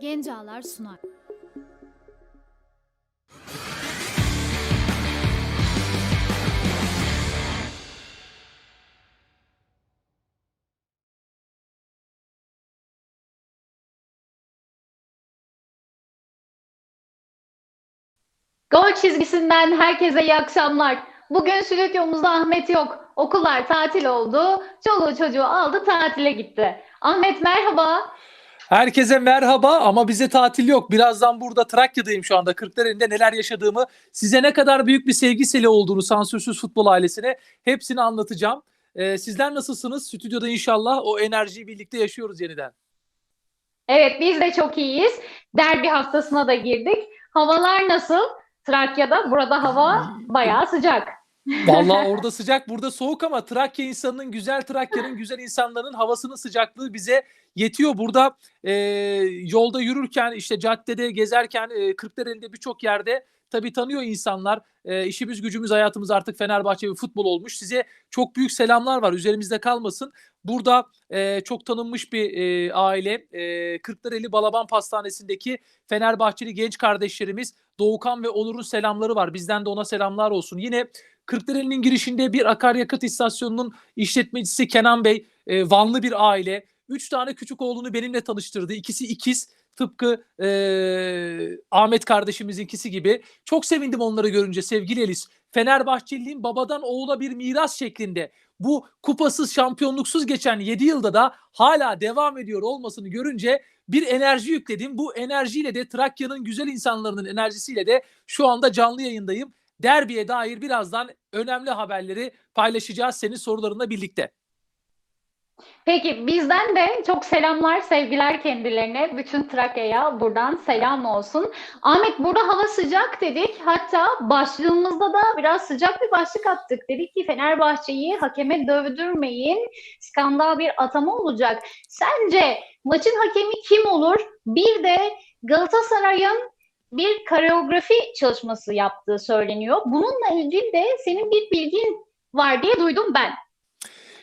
Genç Ağlar sunar. Gol çizgisinden herkese iyi akşamlar. Bugün stüdyomuzda Ahmet yok. Okullar tatil oldu. Çoluğu çocuğu aldı tatile gitti. Ahmet merhaba. Herkese merhaba ama bize tatil yok. Birazdan burada Trakya'dayım şu anda. Kırklareli'nde neler yaşadığımı, size ne kadar büyük bir sevgi seli olduğunu sansürsüz futbol ailesine hepsini anlatacağım. Ee, sizler nasılsınız? Stüdyoda inşallah o enerjiyi birlikte yaşıyoruz yeniden. Evet biz de çok iyiyiz. Derbi haftasına da girdik. Havalar nasıl? Trakya'da. Burada hava bayağı sıcak. Vallahi orada sıcak, burada soğuk ama Trakya insanının, güzel Trakya'nın, güzel insanların havasının sıcaklığı bize yetiyor. Burada e, yolda yürürken, işte caddede gezerken, e, Kırklareli'nde birçok yerde tabii tanıyor insanlar. E, işimiz gücümüz hayatımız artık Fenerbahçe ve futbol olmuş. Size çok büyük selamlar var. Üzerimizde kalmasın. Burada e, çok tanınmış bir e, aile. E, Kırklareli Balaban Pastanesi'ndeki Fenerbahçeli genç kardeşlerimiz Doğukan ve Onur'un selamları var. Bizden de ona selamlar olsun. Yine Kırklareli'nin girişinde bir akaryakıt istasyonunun işletmecisi Kenan Bey, e, Vanlı bir aile. Üç tane küçük oğlunu benimle tanıştırdı. İkisi ikiz. Tıpkı e, Ahmet kardeşimizinkisi gibi. Çok sevindim onları görünce sevgili Elis. Fenerbahçeliliğin babadan oğula bir miras şeklinde bu kupasız şampiyonluksuz geçen 7 yılda da hala devam ediyor olmasını görünce bir enerji yükledim. Bu enerjiyle de Trakya'nın güzel insanların enerjisiyle de şu anda canlı yayındayım. Derbiye dair birazdan önemli haberleri paylaşacağız senin sorularınla birlikte. Peki bizden de çok selamlar, sevgiler kendilerine. Bütün Trakya'ya buradan selam olsun. Ahmet burada hava sıcak dedik. Hatta başlığımızda da biraz sıcak bir başlık attık. Dedik ki Fenerbahçe'yi hakeme dövdürmeyin. Skandal bir atama olacak. Sence maçın hakemi kim olur? Bir de Galatasaray'ın bir koreografi çalışması yaptığı söyleniyor. Bununla ilgili de senin bir bilgin var diye duydum ben.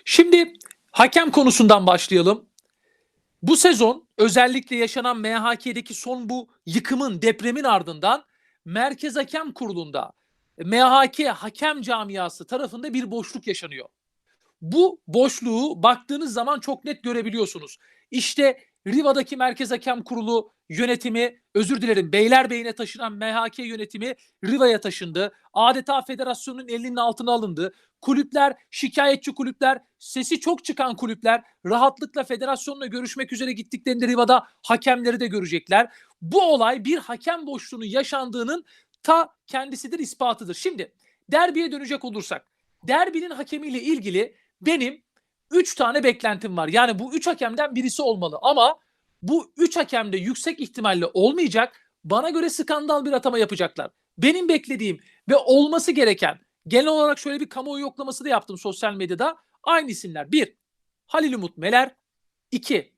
Şimdi hakem konusundan başlayalım. Bu sezon özellikle yaşanan MHK'deki son bu yıkımın, depremin ardından Merkez Hakem Kurulu'nda MHK hakem camiası tarafında bir boşluk yaşanıyor. Bu boşluğu baktığınız zaman çok net görebiliyorsunuz. İşte Riva'daki Merkez Hakem Kurulu yönetimi, özür dilerim Beylerbeyi'ne taşınan MHK yönetimi Riva'ya taşındı. Adeta federasyonun elinin altına alındı. Kulüpler, şikayetçi kulüpler, sesi çok çıkan kulüpler rahatlıkla federasyonla görüşmek üzere gittiklerinde Riva'da hakemleri de görecekler. Bu olay bir hakem boşluğunun yaşandığının ta kendisidir, ispatıdır. Şimdi derbiye dönecek olursak, derbinin hakemiyle ilgili benim 3 tane beklentim var. Yani bu 3 hakemden birisi olmalı ama bu 3 hakem de yüksek ihtimalle olmayacak. Bana göre skandal bir atama yapacaklar. Benim beklediğim ve olması gereken genel olarak şöyle bir kamuoyu yoklaması da yaptım sosyal medyada. Aynı isimler. 1. Halil Umut Meler. 2.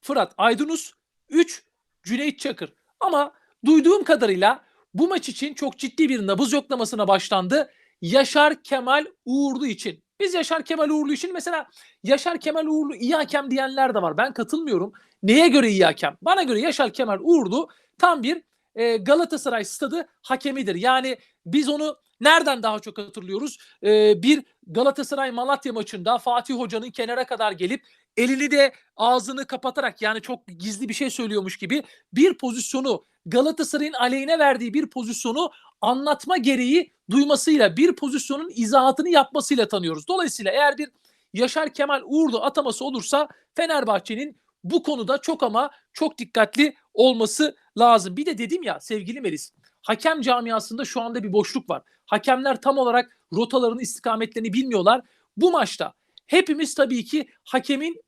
Fırat Aydınus. 3. Cüneyt Çakır. Ama duyduğum kadarıyla bu maç için çok ciddi bir nabız yoklamasına başlandı. Yaşar Kemal Uğurlu için. Biz Yaşar Kemal Uğurlu için mesela Yaşar Kemal Uğurlu iyi hakem diyenler de var. Ben katılmıyorum. Neye göre iyi hakem? Bana göre Yaşar Kemal Uğurlu tam bir e, Galatasaray stadı hakemidir. Yani biz onu nereden daha çok hatırlıyoruz? E, bir Galatasaray Malatya maçında Fatih Hoca'nın kenara kadar gelip elini de ağzını kapatarak yani çok gizli bir şey söylüyormuş gibi bir pozisyonu Galatasaray'ın aleyhine verdiği bir pozisyonu anlatma gereği duymasıyla bir pozisyonun izahatını yapmasıyla tanıyoruz. Dolayısıyla eğer bir Yaşar Kemal Uğurlu ataması olursa Fenerbahçe'nin bu konuda çok ama çok dikkatli olması lazım. Bir de dedim ya sevgili Melis, hakem camiasında şu anda bir boşluk var. Hakemler tam olarak rotalarını, istikametlerini bilmiyorlar. Bu maçta hepimiz tabii ki hakemin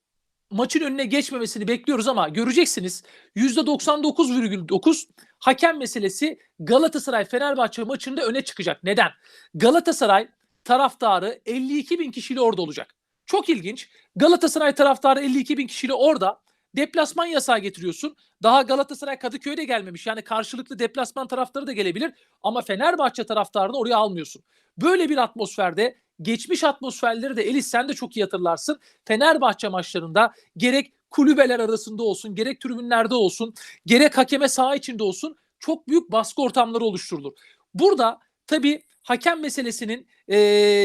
maçın önüne geçmemesini bekliyoruz ama göreceksiniz %99,9 hakem meselesi Galatasaray Fenerbahçe maçında öne çıkacak. Neden? Galatasaray taraftarı 52 bin kişiyle orada olacak. Çok ilginç. Galatasaray taraftarı 52 bin kişiyle orada. Deplasman yasağı getiriyorsun. Daha Galatasaray Kadıköy'de gelmemiş. Yani karşılıklı deplasman taraftarı da gelebilir. Ama Fenerbahçe taraftarını oraya almıyorsun. Böyle bir atmosferde geçmiş atmosferleri de Elis sen de çok iyi hatırlarsın. Fenerbahçe maçlarında gerek kulübeler arasında olsun, gerek tribünlerde olsun, gerek hakeme saha içinde olsun çok büyük baskı ortamları oluşturulur. Burada tabii hakem meselesinin e,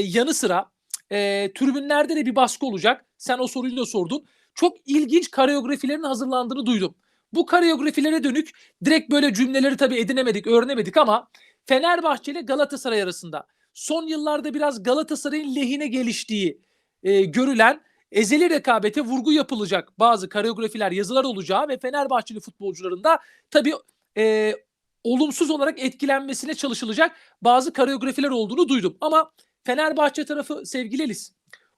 yanı sıra e, tribünlerde de bir baskı olacak. Sen o soruyu da sordun. Çok ilginç koreografilerin hazırlandığını duydum. Bu koreografilere dönük direkt böyle cümleleri tabii edinemedik, öğrenemedik ama Fenerbahçe ile Galatasaray arasında son yıllarda biraz Galatasaray'ın lehine geliştiği e, görülen ezeli rekabete vurgu yapılacak bazı koreografiler, yazılar olacağı ve Fenerbahçeli futbolcuların da tabii e, olumsuz olarak etkilenmesine çalışılacak bazı koreografiler olduğunu duydum. Ama Fenerbahçe tarafı sevgili Elis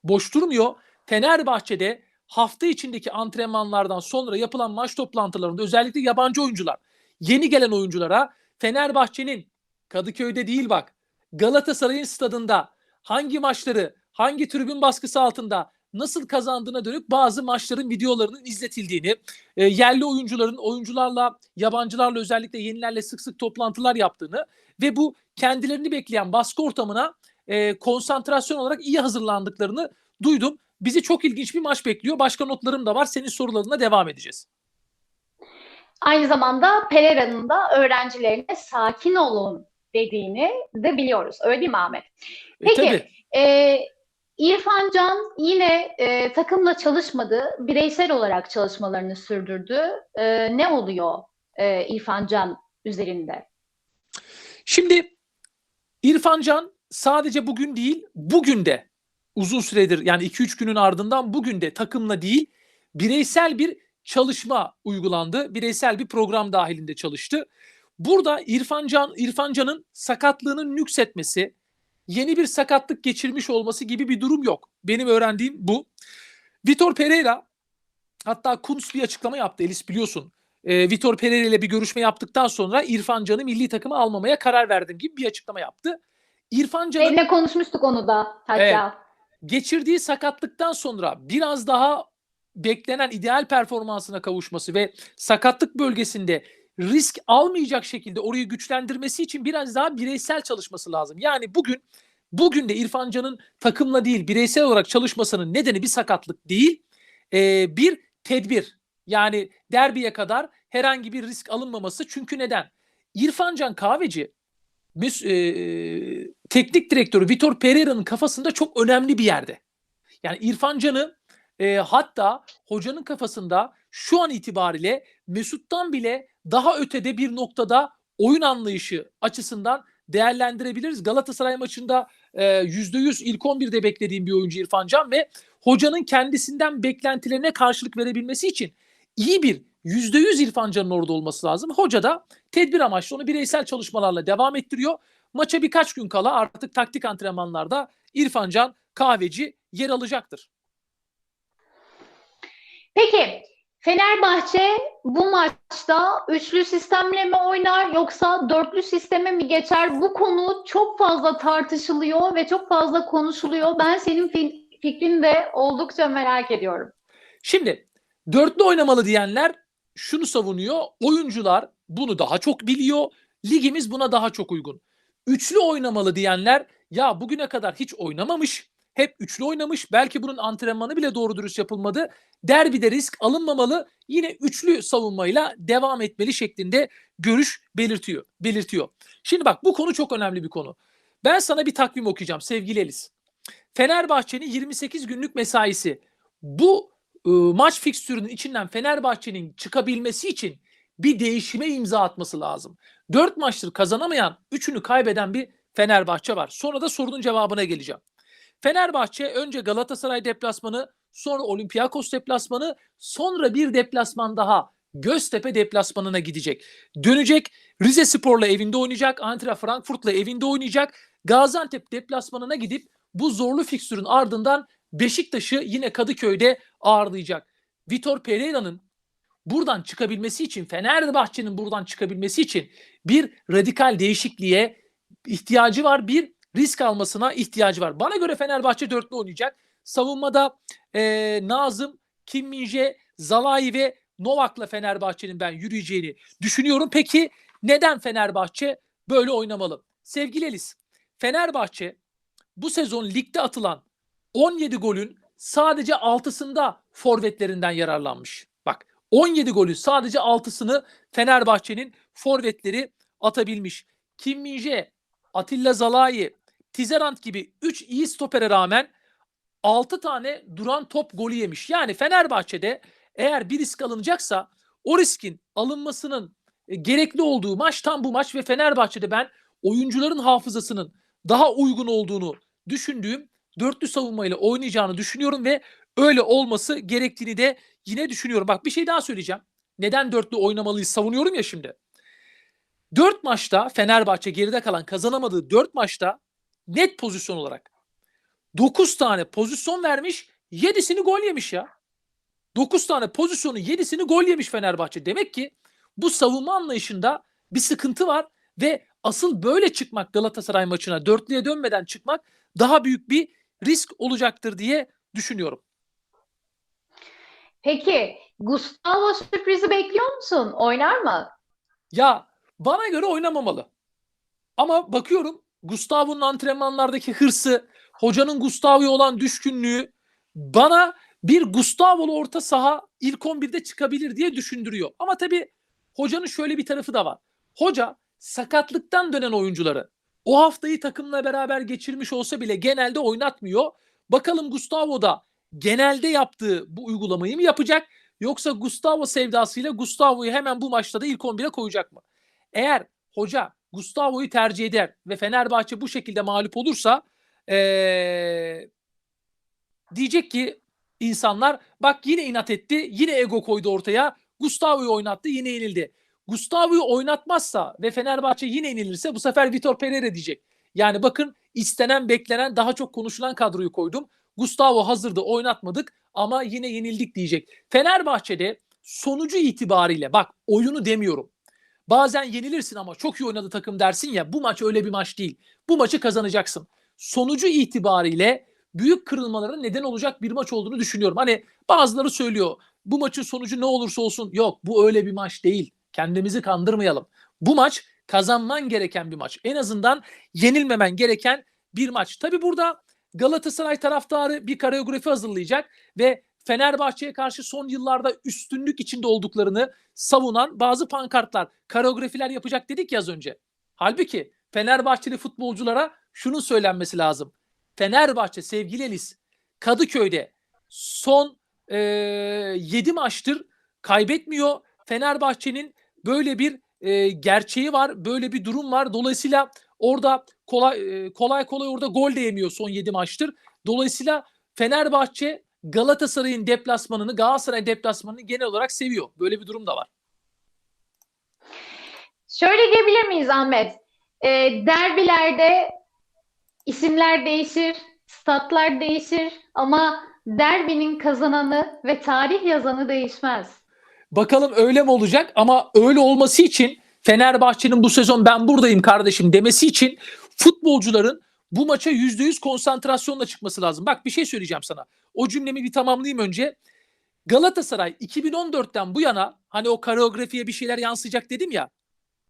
boş durmuyor. Fenerbahçe'de hafta içindeki antrenmanlardan sonra yapılan maç toplantılarında özellikle yabancı oyuncular, yeni gelen oyunculara Fenerbahçe'nin Kadıköy'de değil bak Galatasaray'ın stadında hangi maçları, hangi tribün baskısı altında nasıl kazandığına dönük bazı maçların videolarının izletildiğini, e, yerli oyuncuların oyuncularla, yabancılarla özellikle yenilerle sık sık toplantılar yaptığını ve bu kendilerini bekleyen baskı ortamına e, konsantrasyon olarak iyi hazırlandıklarını duydum. Bizi çok ilginç bir maç bekliyor. Başka notlarım da var. Senin sorularına devam edeceğiz. Aynı zamanda Pereira'nın da öğrencilerine sakin olun dediğini de biliyoruz. Öyle değil mi Ahmet? E, Peki, tabii. Ee, İrfan Can yine e, takımla çalışmadı, bireysel olarak çalışmalarını sürdürdü. Ee, ne oluyor e, İrfan Can üzerinde? Şimdi İrfan Can sadece bugün değil, bugün de uzun süredir yani 2-3 günün ardından bugün de takımla değil, bireysel bir çalışma uygulandı. Bireysel bir program dahilinde çalıştı. Burada İrfan Can İrfan Can'ın sakatlığının nüksetmesi, yeni bir sakatlık geçirmiş olması gibi bir durum yok. Benim öğrendiğim bu. Vitor Pereira hatta Kuntz bir açıklama yaptı. Elis biliyorsun. Ee, Vitor Pereira ile bir görüşme yaptıktan sonra İrfan Can'ı milli takıma almamaya karar verdim gibi bir açıklama yaptı. İrfan Can'ın Seninle konuşmuştuk onu da hatta. geçirdiği sakatlıktan sonra biraz daha beklenen ideal performansına kavuşması ve sakatlık bölgesinde risk almayacak şekilde orayı güçlendirmesi için biraz daha bireysel çalışması lazım. Yani bugün bugün de İrfan Can'ın takımla değil bireysel olarak çalışmasının nedeni bir sakatlık değil, ee, bir tedbir. Yani derbiye kadar herhangi bir risk alınmaması. Çünkü neden? İrfan Can Kahveci Mes- e, teknik direktörü Vitor Pereira'nın kafasında çok önemli bir yerde. Yani İrfan Can'ı e, hatta hocanın kafasında şu an itibariyle Mesut'tan bile daha ötede bir noktada oyun anlayışı açısından değerlendirebiliriz. Galatasaray maçında e, %100 ilk 11'de beklediğim bir oyuncu İrfan Can ve hocanın kendisinden beklentilerine karşılık verebilmesi için iyi bir %100 İrfan Can'ın orada olması lazım. Hoca da tedbir amaçlı onu bireysel çalışmalarla devam ettiriyor. Maça birkaç gün kala artık taktik antrenmanlarda İrfan Can Kahveci yer alacaktır. Peki Fenerbahçe bu maçta üçlü sistemle mi oynar yoksa dörtlü sisteme mi geçer? Bu konu çok fazla tartışılıyor ve çok fazla konuşuluyor. Ben senin fi- fikrini de oldukça merak ediyorum. Şimdi dörtlü oynamalı diyenler şunu savunuyor. Oyuncular bunu daha çok biliyor. Ligimiz buna daha çok uygun. Üçlü oynamalı diyenler ya bugüne kadar hiç oynamamış. Hep üçlü oynamış. Belki bunun antrenmanı bile doğru dürüst yapılmadı. Derbide risk alınmamalı. Yine üçlü savunmayla devam etmeli şeklinde görüş belirtiyor. belirtiyor. Şimdi bak bu konu çok önemli bir konu. Ben sana bir takvim okuyacağım sevgili Elis. Fenerbahçe'nin 28 günlük mesaisi. Bu e, maç fikstürünün içinden Fenerbahçe'nin çıkabilmesi için bir değişime imza atması lazım. 4 maçtır kazanamayan, 3'ünü kaybeden bir Fenerbahçe var. Sonra da sorunun cevabına geleceğim. Fenerbahçe önce Galatasaray deplasmanı, sonra Olympiakos deplasmanı, sonra bir deplasman daha Göztepe deplasmanına gidecek. Dönecek Rize Spor'la evinde oynayacak, Eintracht Frankfurt'la evinde oynayacak. Gaziantep deplasmanına gidip bu zorlu fikstürün ardından Beşiktaş'ı yine Kadıköy'de ağırlayacak. Vitor Pereira'nın buradan çıkabilmesi için, Fenerbahçe'nin buradan çıkabilmesi için bir radikal değişikliğe ihtiyacı var. Bir risk almasına ihtiyacı var. Bana göre Fenerbahçe dörtlü oynayacak. Savunmada e, Nazım, Kim Min-jae, Zalai ve Novak'la Fenerbahçe'nin ben yürüyeceğini düşünüyorum. Peki neden Fenerbahçe böyle oynamalı? Sevgili Elis, Fenerbahçe bu sezon ligde atılan 17 golün sadece 6'sında forvetlerinden yararlanmış. Bak 17 golü sadece 6'sını Fenerbahçe'nin forvetleri atabilmiş. Kim Min-jae, Atilla Zalai, Tizerant gibi 3 iyi stopere rağmen 6 tane duran top golü yemiş. Yani Fenerbahçe'de eğer bir risk alınacaksa o riskin alınmasının e, gerekli olduğu maç tam bu maç ve Fenerbahçe'de ben oyuncuların hafızasının daha uygun olduğunu düşündüğüm dörtlü savunmayla oynayacağını düşünüyorum ve öyle olması gerektiğini de yine düşünüyorum. Bak bir şey daha söyleyeceğim. Neden dörtlü oynamalıyız savunuyorum ya şimdi. Dört maçta Fenerbahçe geride kalan kazanamadığı dört maçta net pozisyon olarak 9 tane pozisyon vermiş 7'sini gol yemiş ya. 9 tane pozisyonu 7'sini gol yemiş Fenerbahçe. Demek ki bu savunma anlayışında bir sıkıntı var ve asıl böyle çıkmak Galatasaray maçına dörtlüye dönmeden çıkmak daha büyük bir risk olacaktır diye düşünüyorum. Peki Gustavo sürprizi bekliyor musun? Oynar mı? Ya bana göre oynamamalı. Ama bakıyorum Gustavo'nun antrenmanlardaki hırsı, hocanın Gustavo'ya olan düşkünlüğü bana bir Gustavo'lu orta saha ilk 11'de çıkabilir diye düşündürüyor. Ama tabii hocanın şöyle bir tarafı da var. Hoca sakatlıktan dönen oyuncuları o haftayı takımla beraber geçirmiş olsa bile genelde oynatmıyor. Bakalım Gustavo da genelde yaptığı bu uygulamayı mı yapacak yoksa Gustavo sevdasıyla Gustavo'yu hemen bu maçta da ilk 11'e koyacak mı? Eğer hoca Gustavo'yu tercih eder ve Fenerbahçe bu şekilde mağlup olursa ee, diyecek ki insanlar bak yine inat etti, yine ego koydu ortaya, Gustavo'yu oynattı, yine yenildi. Gustavo'yu oynatmazsa ve Fenerbahçe yine yenilirse bu sefer Vitor Pereira diyecek. Yani bakın istenen, beklenen, daha çok konuşulan kadroyu koydum. Gustavo hazırdı, oynatmadık ama yine yenildik diyecek. Fenerbahçe'de sonucu itibariyle bak oyunu demiyorum. Bazen yenilirsin ama çok iyi oynadı takım dersin ya bu maç öyle bir maç değil. Bu maçı kazanacaksın. Sonucu itibariyle büyük kırılmalara neden olacak bir maç olduğunu düşünüyorum. Hani bazıları söylüyor bu maçın sonucu ne olursa olsun yok bu öyle bir maç değil. Kendimizi kandırmayalım. Bu maç kazanman gereken bir maç. En azından yenilmemen gereken bir maç. Tabi burada Galatasaray taraftarı bir koreografi hazırlayacak ve Fenerbahçe'ye karşı son yıllarda üstünlük içinde olduklarını savunan bazı pankartlar, koreografiler yapacak dedik ya az önce. Halbuki Fenerbahçeli futbolculara şunun söylenmesi lazım. Fenerbahçe sevgili Elis Kadıköy'de son e, 7 maçtır kaybetmiyor. Fenerbahçe'nin böyle bir e, gerçeği var, böyle bir durum var. Dolayısıyla orada kolay e, kolay kolay orada gol de yemiyor son 7 maçtır. Dolayısıyla Fenerbahçe Galatasaray'ın deplasmanını, Galatasaray deplasmanını genel olarak seviyor. Böyle bir durum da var. Şöyle diyebilir miyiz Ahmet? E, derbilerde isimler değişir, statlar değişir ama derbinin kazananı ve tarih yazanı değişmez. Bakalım öyle mi olacak ama öyle olması için Fenerbahçe'nin bu sezon ben buradayım kardeşim demesi için futbolcuların bu maça %100 konsantrasyonla çıkması lazım. Bak bir şey söyleyeceğim sana. O cümlemi bir tamamlayayım önce. Galatasaray 2014'ten bu yana hani o koreografiye bir şeyler yansıyacak dedim ya.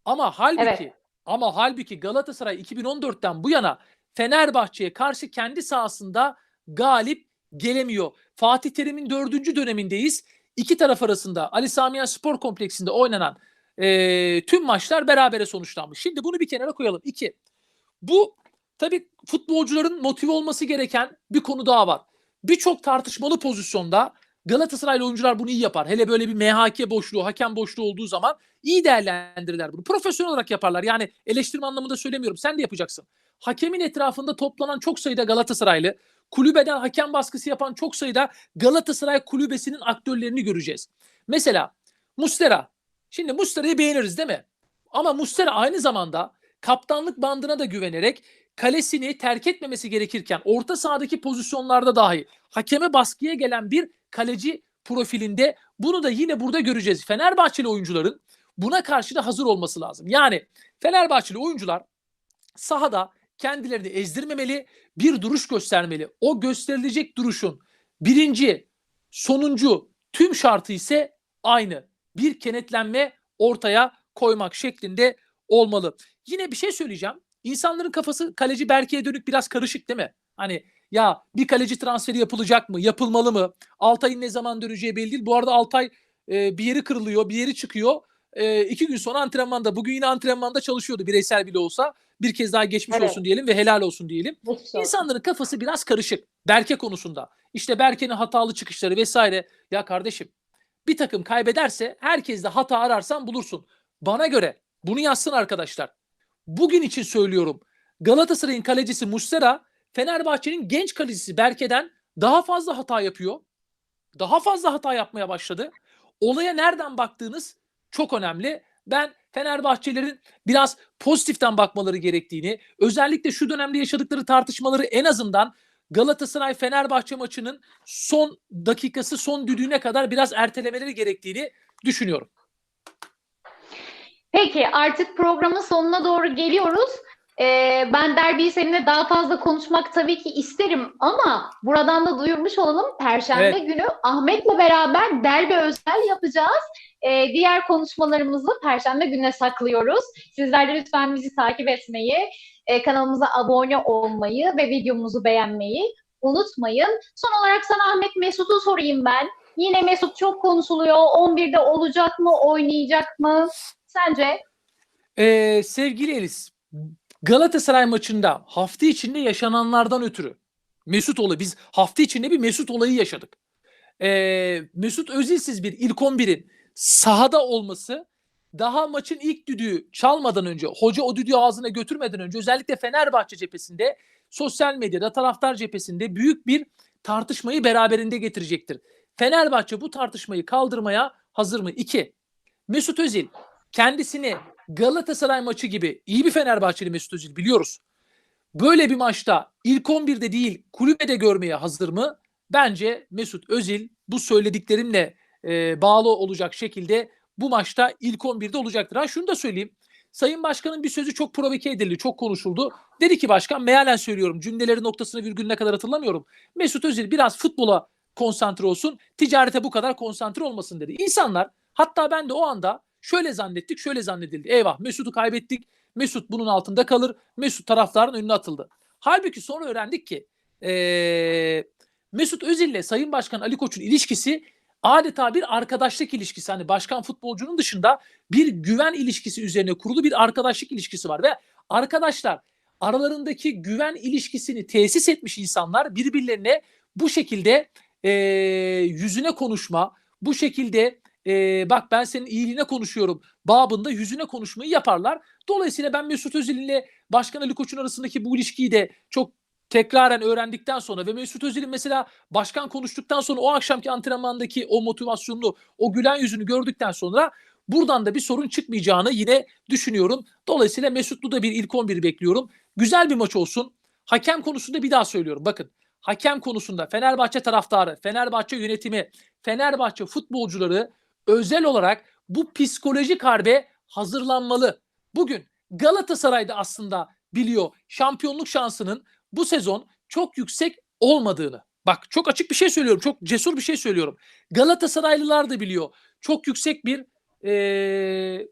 Ama halbuki Evet. ama halbuki Galatasaray 2014'ten bu yana Fenerbahçe'ye karşı kendi sahasında galip gelemiyor. Fatih Terim'in dördüncü dönemindeyiz. İki taraf arasında Ali Sami Yen Spor Kompleksinde oynanan eee, tüm maçlar berabere sonuçlanmış. Şimdi bunu bir kenara koyalım. İki. Bu tabii futbolcuların motive olması gereken bir konu daha var. Birçok tartışmalı pozisyonda Galatasaraylı oyuncular bunu iyi yapar. Hele böyle bir MHK boşluğu, hakem boşluğu olduğu zaman iyi değerlendirirler bunu. Profesyonel olarak yaparlar. Yani eleştirme anlamında söylemiyorum. Sen de yapacaksın. Hakemin etrafında toplanan çok sayıda Galatasaraylı, kulübeden hakem baskısı yapan çok sayıda Galatasaray kulübesinin aktörlerini göreceğiz. Mesela Mustera. Şimdi Mustera'yı beğeniriz değil mi? Ama Mustera aynı zamanda kaptanlık bandına da güvenerek kalesini terk etmemesi gerekirken orta sahadaki pozisyonlarda dahi hakeme baskıya gelen bir kaleci profilinde bunu da yine burada göreceğiz. Fenerbahçeli oyuncuların buna karşı da hazır olması lazım. Yani Fenerbahçeli oyuncular sahada kendilerini ezdirmemeli, bir duruş göstermeli. O gösterilecek duruşun birinci, sonuncu tüm şartı ise aynı. Bir kenetlenme ortaya koymak şeklinde olmalı. Yine bir şey söyleyeceğim. İnsanların kafası kaleci Berke'ye dönük biraz karışık değil mi? Hani Ya bir kaleci transferi yapılacak mı? Yapılmalı mı? Altay'ın ne zaman döneceği belli değil. Bu arada Altay e, bir yeri kırılıyor, bir yeri çıkıyor. E, iki gün sonra antrenmanda, bugün yine antrenmanda çalışıyordu bireysel bile olsa. Bir kez daha geçmiş Evet. olsun diyelim ve helal olsun diyelim. Geçmiş. İnsanların kafası biraz karışık. Berke konusunda. İşte Berke'nin hatalı çıkışları vesaire. Ya kardeşim bir takım kaybederse herkes de hata ararsan bulursun. Bana göre bunu yazsın arkadaşlar. Bugün için söylüyorum. Galatasaray'ın kalecisi Muslera Fenerbahçe'nin genç kalecisi Berke'den daha fazla hata yapıyor. Daha fazla hata yapmaya başladı. Olaya nereden baktığınız çok önemli. Ben Fenerbahçelerin biraz pozitiften bakmaları gerektiğini, özellikle şu dönemde yaşadıkları tartışmaları en azından Galatasaray Fenerbahçe maçının son dakikası, son düdüğüne kadar biraz ertelemeleri gerektiğini düşünüyorum. Peki artık programın sonuna doğru geliyoruz. Ee, ben derbiyi seninle daha fazla konuşmak tabii ki isterim ama buradan da duyurmuş olalım. Perşembe Evet. günü Ahmet'le beraber derbi özel yapacağız. Ee, diğer konuşmalarımızı Perşembe gününe saklıyoruz. Sizler de lütfen bizi takip etmeyi, e, kanalımıza abone olmayı ve videomuzu beğenmeyi unutmayın. Son olarak sana Ahmet Mesut'u sorayım ben. Yine Mesut çok konuşuluyor. 11'de olacak mı, oynayacak mı? Sence? Ee, sevgili Elis, Galatasaray maçında hafta içinde yaşananlardan ötürü Mesut olayı, biz hafta içinde bir Mesut olayı yaşadık. Ee, Mesut Özilsiz bir ilk 11'in sahada olması daha maçın ilk düdüğü çalmadan önce, hoca o düdüğü ağzına götürmeden önce özellikle Fenerbahçe cephesinde, sosyal medyada, taraftar cephesinde büyük bir tartışmayı beraberinde getirecektir. Fenerbahçe bu tartışmayı kaldırmaya hazır mı? İki, Mesut Özil kendisini Galatasaray maçı gibi iyi bir Fenerbahçeli Mesut Özil biliyoruz. Böyle bir maçta ilk 11'de değil kulübede görmeye hazır mı? Bence Mesut Özil bu söylediklerimle e, bağlı olacak şekilde bu maçta ilk 11'de olacaktır. Ha şunu da söyleyeyim. Sayın Başkan'ın bir sözü çok provoke edildi, çok konuşuldu. Dedi ki başkan mealen söylüyorum cümleleri noktasına virgülüne kadar hatırlamıyorum. Mesut Özil biraz futbola konsantre olsun, ticarete bu kadar konsantre olmasın dedi. İnsanlar hatta ben de o anda şöyle zannettik, şöyle zannedildi. Eyvah Mesut'u kaybettik, Mesut bunun altında kalır, Mesut taraftarın önüne atıldı. Halbuki sonra öğrendik ki eee Mesut Özil ile Sayın Başkan Ali Koç'un ilişkisi adeta bir arkadaşlık ilişkisi. Hani başkan futbolcunun dışında bir güven ilişkisi üzerine kurulu bir arkadaşlık ilişkisi var ve arkadaşlar aralarındaki güven ilişkisini tesis etmiş insanlar birbirlerine bu şekilde eee, yüzüne konuşma, bu şekilde eee, bak ben senin iyiliğine konuşuyorum babında yüzüne konuşmayı yaparlar. Dolayısıyla ben Mesut Özil ile Başkan Ali Koç'un arasındaki bu ilişkiyi de çok tekraren öğrendikten sonra ve Mesut Özil'in mesela başkan konuştuktan sonra o akşamki antrenmandaki o motivasyonlu, o gülen yüzünü gördükten sonra buradan da bir sorun çıkmayacağını yine düşünüyorum. Dolayısıyla Mesutlu da bir ilk 11 bekliyorum. Güzel bir maç olsun. Hakem konusunda bir daha söylüyorum. Bakın hakem konusunda Fenerbahçe taraftarı, Fenerbahçe yönetimi, Fenerbahçe futbolcuları özel olarak bu psikolojik harbe hazırlanmalı. Bugün Galatasaray'da aslında biliyor şampiyonluk şansının bu sezon çok yüksek olmadığını. Bak çok açık bir şey söylüyorum. Çok cesur bir şey söylüyorum. Galatasaraylılar da biliyor. Çok yüksek bir eee,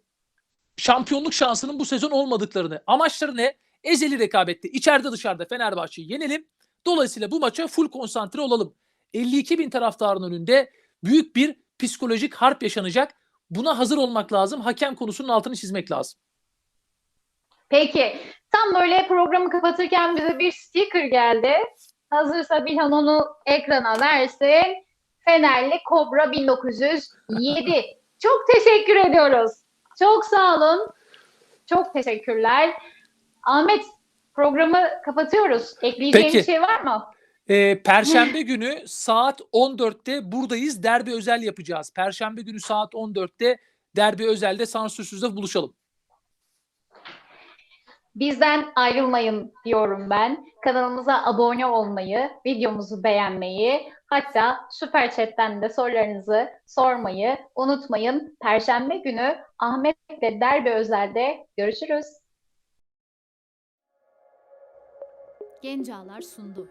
şampiyonluk şansının bu sezon olmadıklarını. Amaçları ne? Ezeli rekabette içeride dışarıda Fenerbahçe'yi yenelim. Dolayısıyla bu maça full konsantre olalım. 52 bin taraftarın önünde büyük bir psikolojik harp yaşanacak. Buna hazır olmak lazım. Hakem konusunun altını çizmek lazım. Peki. Tam böyle programı kapatırken bize bir sticker geldi. Hazırsa Bilhan onu ekrana versin. Fenerli Kobra 1907. Çok teşekkür ediyoruz. Çok sağ olun. Çok teşekkürler. Ahmet programı kapatıyoruz. Ekleyeceğin Peki. bir şey var mı? Ee, Perşembe günü saat 14'te buradayız. Derbi özel yapacağız. Perşembe günü saat 14'te derbi özelde sansürsüzde buluşalım. Bizden ayrılmayın diyorum ben. Kanalımıza abone olmayı, videomuzu beğenmeyi, hatta Süper Chat'ten de sorularınızı sormayı unutmayın. Perşembe günü Ahmet'le Derbi Özel'de görüşürüz. Gencalar sundu.